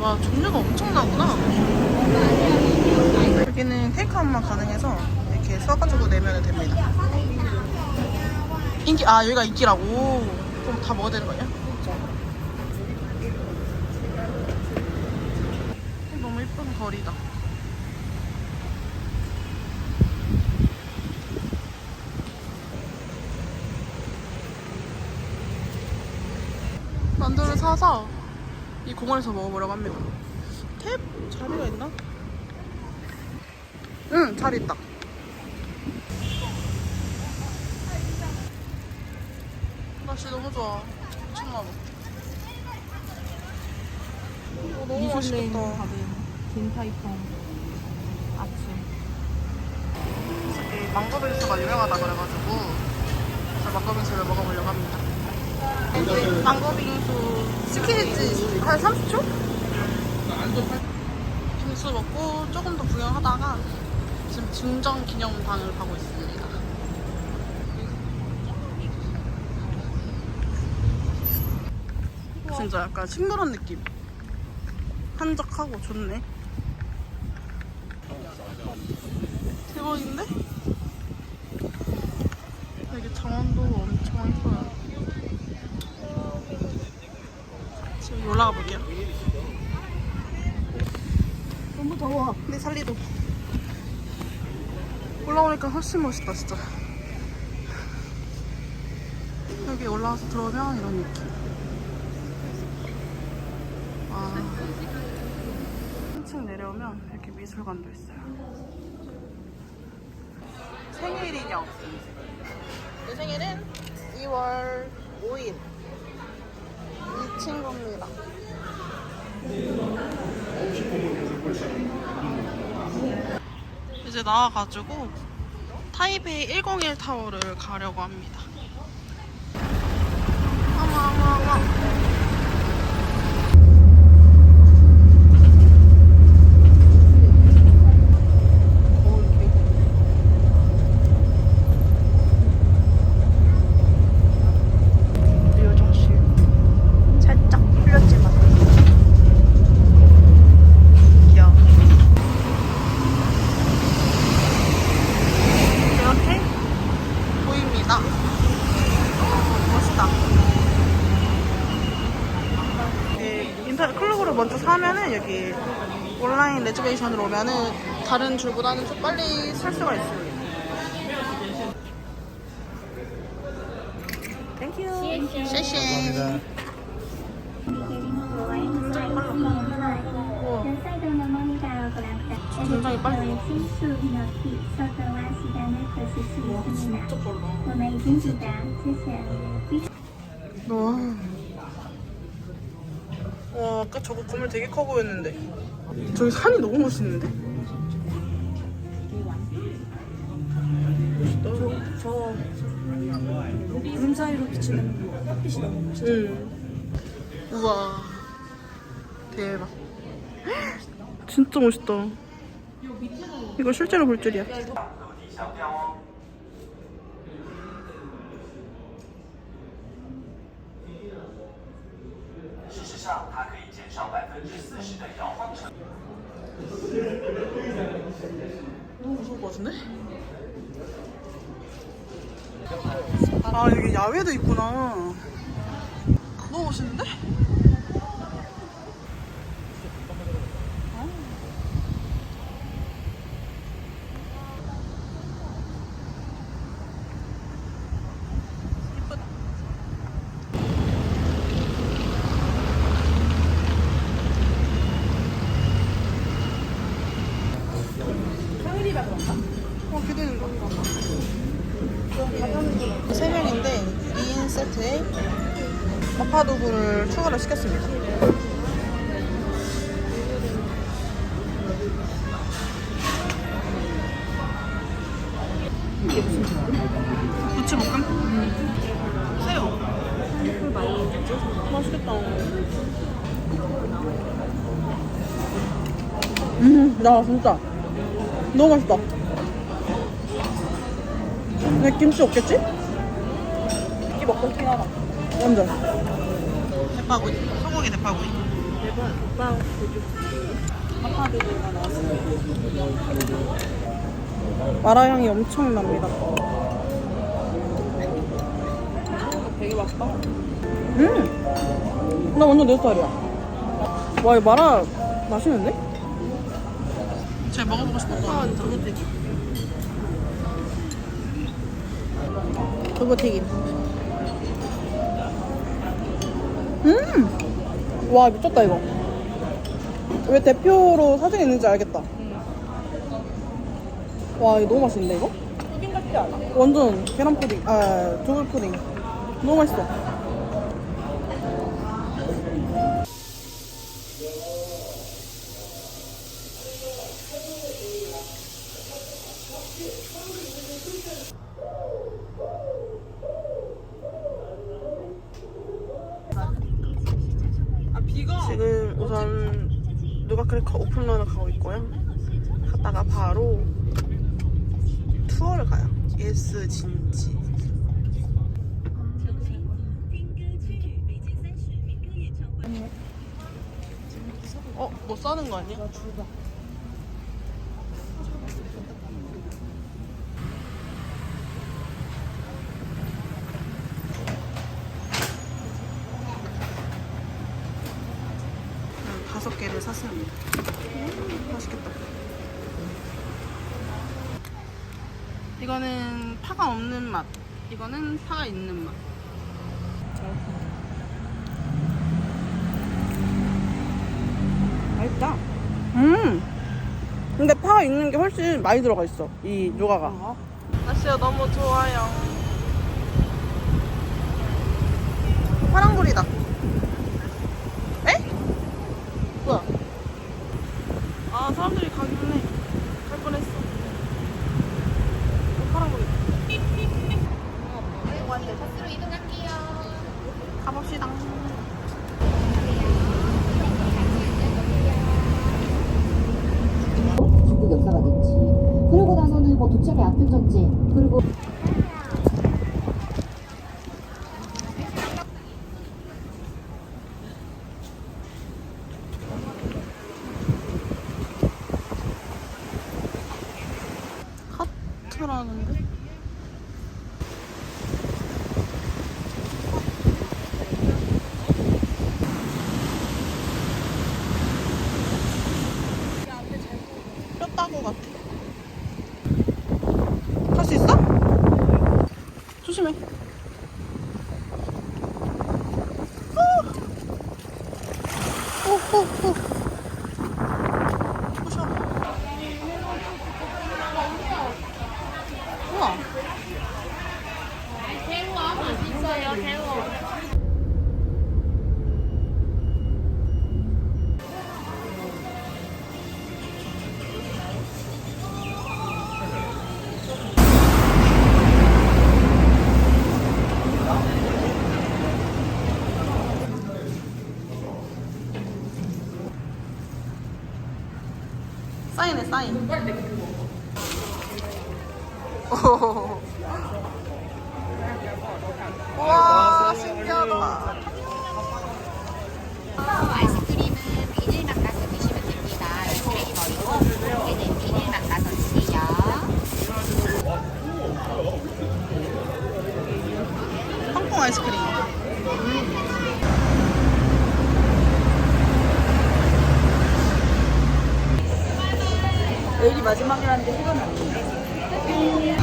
와 종류가 엄청나구나. 여기는 테이크아웃만 가능해서 이렇게 써가지고 내면 됩니다. 인기 아 여기가 인기라고? 그럼 다 먹어야 되는 거 아니야? 거리다 만두를 사서 이 공원에서 먹어보려고 합니다. 탭 자리가 있나? 응, 자리 있다. 날씨 너무 좋아. 미쳤나 봐. 어, 너무 맛있겠다. 딘타이펑 아침 이 망고 빙수가 유명하다 그래가지고 저 망고 빙수를 먹어보려고 합니다. 망고 빙수 스키니지 한 30초? 빙수 먹고 조금 더 구경하다가 지금 중정 기념당을 가고 있습니다. 진짜 약간 식물원 느낌. 한적하고 좋네. 대박인데? 여기 정원도 엄청 예뻐요. 지금 올라가 볼게요. 너무 더워 내 살리도. 올라오니까 훨씬 멋있다, 진짜. 여기 올라와서 들어오면 이런 느낌. 아. 1층 내려오면 이렇게 미술관도 있어요. 생일 인형. 내 생일은 2월 5일. 이 친구입니다. 이제 나와가지고 타이베이 101 타워를 가려고 합니다. 어머 어머 어머. 우리 요정씨 살짝 풀렸지만 귀여워. 이렇게 보입니다. 멋있다. 네, 인터넷 클럽으로 먼저 사면은 여기 엘리베이션으로 오면은 다른 줄보다는 좀 빨리 설 수가 있어요. 땡큐. 쉐쉐. 굉장히 빨라. 우와. 굉장히 빨리. 와, 진짜 빨라. 와, 저거 건물 되게 커 보였는데. 저기 산이 너무 멋있는데? 멋있다. 저 구름 사이로 비치는 햇빛이 너무 멋있어 응. 우와. 대박. 진짜 멋있다. 이거 실제로 볼 줄이야. 무서울 것 같은데? 아 여기 야외도 있구나 너무 멋있는데? 어, 기대된다. 세 명인데 2인 세트에 마파두부를 추가를 시켰습니다. 부추볶음? 새우. 맛있겠다. 음, 나 진짜 너무 맛있다. 내 김치 없겠지? 이게 먹고 싶긴 하다. 완전. 대파구이, 소고기 대파구이. 대박, 오빠 보여줘. 파파드가 나왔어요. 마라 향이 엄청 납니다. 되게 맛있다. 음, 나 완전 내 스타일이야. 와, 이 마라 맛있는데? 제가 먹어보고 싶었던 두부튀김. 두부튀김. 음, 와 미쳤다 이거. 왜 대표로 사진 있는지 알겠다. 와 이거 너무 맛있는데 이거? 푸딩 같지 않아? 완전 계란 푸딩, 아 두부 푸딩. 너무 맛있어. 지금 우선 크래커 오픈런을 가고 있고요. 갔다가 바로 투어를 가요. 예스 진지. 어, 뭐 싸는 거 아니야? 나 줄봐. 다섯 개를 샀습니다. 음, 맛있겠다. 이거는 파가 없는 맛. 이거는 파가 있는 맛. 맛있다. 음. 근데 파가 있는 게 훨씬 많이 들어가 있어. 이 누가가. 날씨가 너무 좋아요. 파랑불이다. 에? 뭐야? 아 사람들이 가긴 해. 갈 뻔했어. 파랑불이다. 가봅시다. 중국 역사가 됐지. 그러고 나서는 뭐 전쟁, 그리고 하트라는데? 뼈따구 같아. 갈 수 있어? 조심해. 오, 오, 사인해 사인. 오. 와 신기하다. 아이스크림은 비닐만 까서 드시면 됩니다. 쓰레기 버리고 얘는 비닐만 까서 드세요. 홍콩 아이스크림. 마지막이라는데 시간이 안 돼.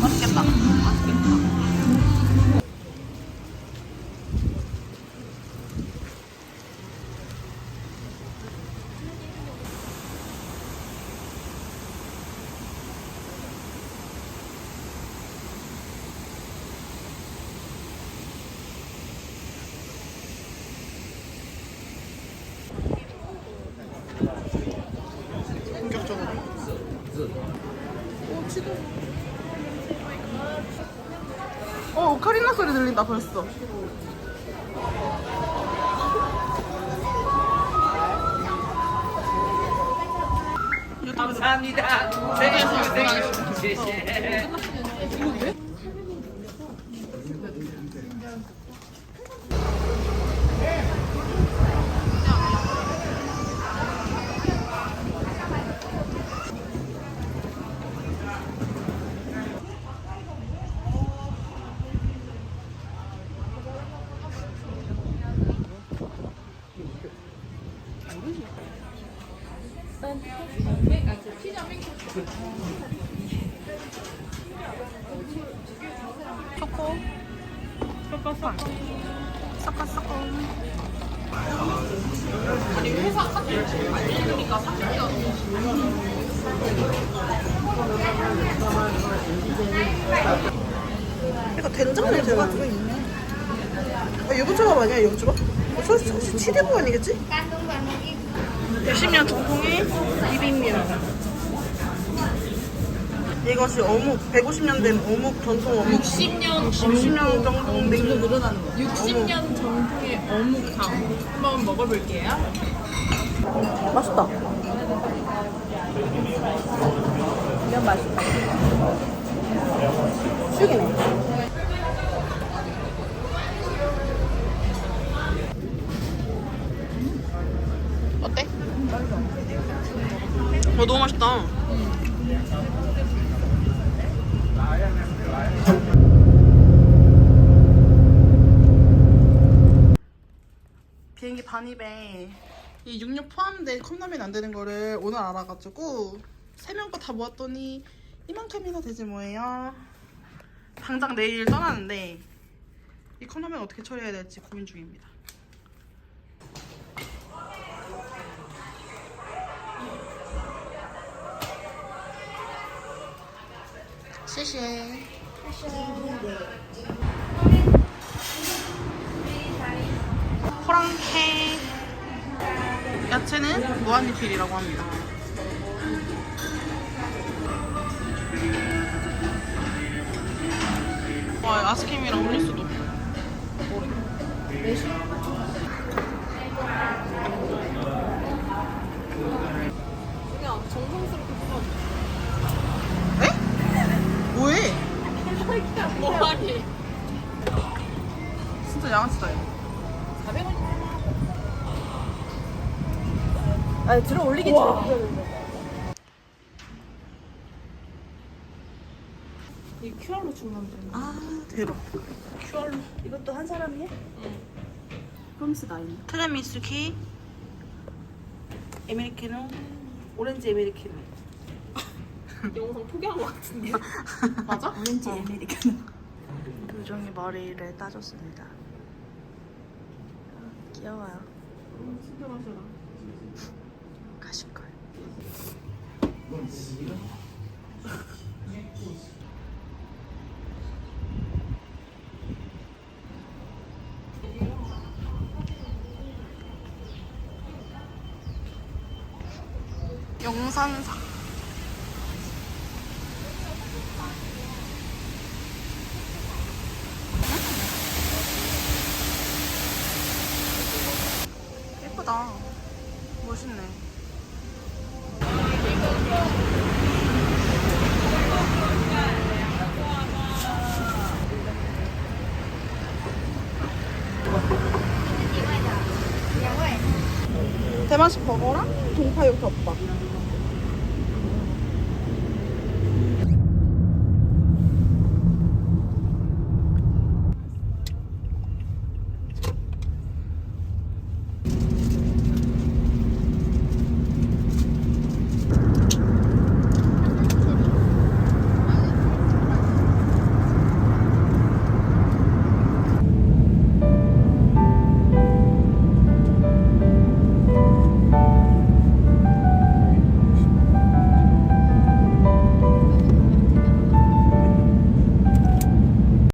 맛있겠다. 맛있겠다. 본격적으로. 오, 지도. 소리 들린다 벌써. 감사합니다. 초코. 초코 섞어. 섞어 섞어. 아니 회사 카드 알려주니까 사실이야. 이거 된장 냄새가 들어있네. 아, 유부초밥 아니야, 유부초밥? 어, 소, 소, 소, 치대부 아니겠지? 60년 전통의 비빔면. 이것이 어묵, 150년 된 어묵, 전통 어묵. 60년 60년 정도 냉동 묻어나는 거. 60년 전통의 어묵탕 한번 먹어볼게요. 맛있다. 이건 맛있다. 죽이네. 어, 너무 맛있다. 비행기 반입에 이 육류 포함된 컵라면이 안 되는 거를 오늘 알아가지고 세 명 거 다 모았더니 이만큼이나 되지 뭐예요. 당장 내일 떠나는데 이 컵라면 어떻게 처리해야 될지 고민 중입니다. 시시해. 호랑해. 야채는 무한리필이라고 합니다. 와 아스킴이랑 올릴 수도. 에? 뭐해? 뭐하니? 진짜 양아치다 이거. 아니 들어 올리기 전에 이 QR로 주문하면 되는 거아 대박. 이것도 한 사람이 해? 응. 프롬스 나인. 트레미수키 아메리카노 오렌지 아메리카노. 영상 포기한 것 같은데. 맞아? 오렌지 아메리카노. 요정이 머리를 따줬습니다. 귀여워요. 친절하셔라. 가실 걸. 영산사. 예쁘다. 멋있네. 대만식 버거랑 동파육 덮밥.